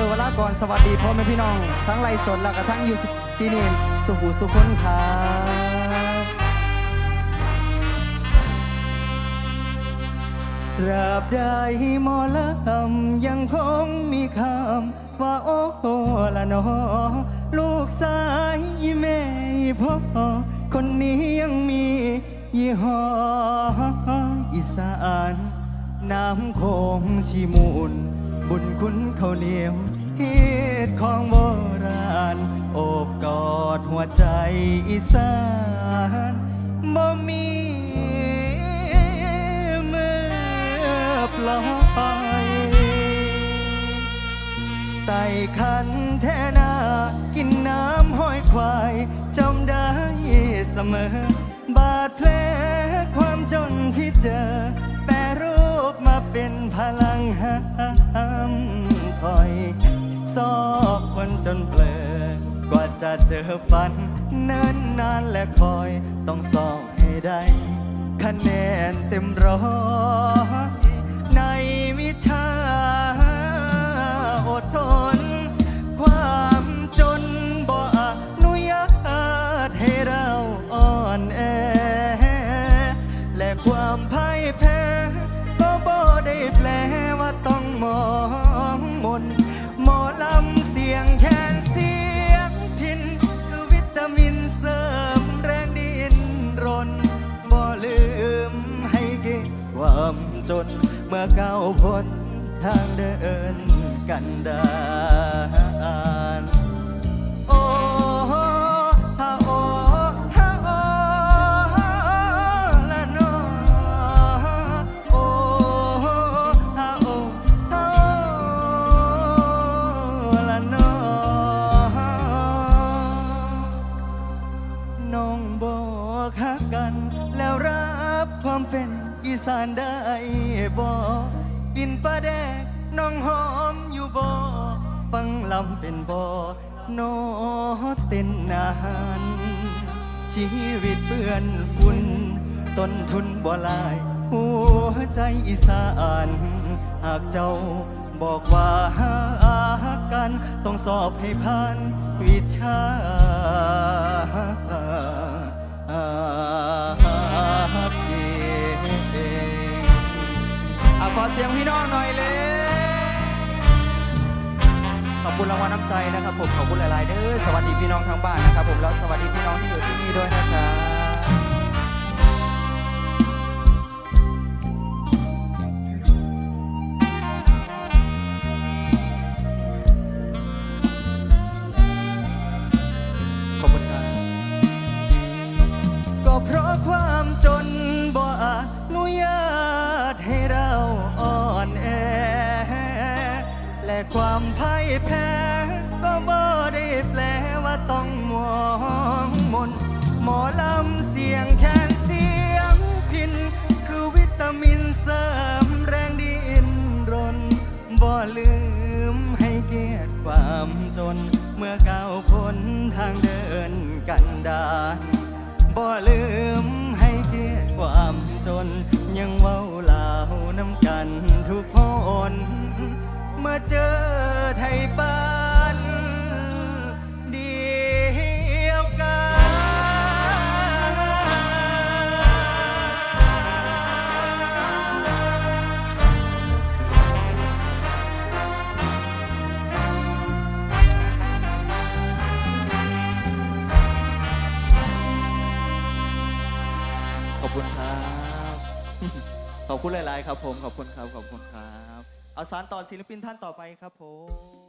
ก่อนสวัสดีพ่อแม่พี่น้อง ทั้งไลฟ์สดแล้วก็ทั้งอยู่ที่นี่สุขุสุขคนครับตราบใดหมอลำยังคงมีคำว่าโอ้ละนอลูกสายแม่พ่อคนนี้ยังมียี่ห้ออีสาน น้ำโคงชีมูล บุญคุณเขาวเหนียวเฮิตของโบราณ โอบกอดหัวใจอีสานบ่มีมือปล่อยไต่ขันแท่นากินน้ำห้อยควายจำได้เสมอบาดแผลความจนที่เจอ จนเปลอกว่าจะเจอฝันเนิ่นนานและคอยต้องสอบให้ได้ คะแนนเต็มร้อย จนเมื่อก้าวพ้นทางเดินกันได้านได้บ่กินปลาแดกน้องหอมอยู่บ่ฟังลำเป็นบ่โนเต้นนานชีวิตเปื้อนฝุ่นต้นทุนบ่หลาย หัวใจอีสานหากเจ้าบอกว่าหากัน ต้องสอบให้ผ่านวิชา สียงพี่น้องหน่อยเลยขอบคุณรางวัลน้ำใจนะครับผมขอบคุณหลายๆเด้อสวัสดีพี่น้องทั้งบ้านนะครับผมแล้วสวัสดีพี่น้องที่อยู่ที่นี่ด้วยนะครับ ความพ่ายแพ้ก็บ่ได้แปลว่าต้องมองมน หมอลำเสียงแคนเสียงพิน คือวิตามินเสริมแรงดินรน บ่ลืมให้เกียรติความจน เมื่อก้าวพ้นทางเดินกันดาบ่ลืม เมื่อเจอไทยปานเดียวกัน ขอบคุณครับ ขอบคุณหลาย ๆ ครับผม ขอบคุณครับ ขอบคุณครับ เอาสารต่อศิลปินท่านต่อไปครับผม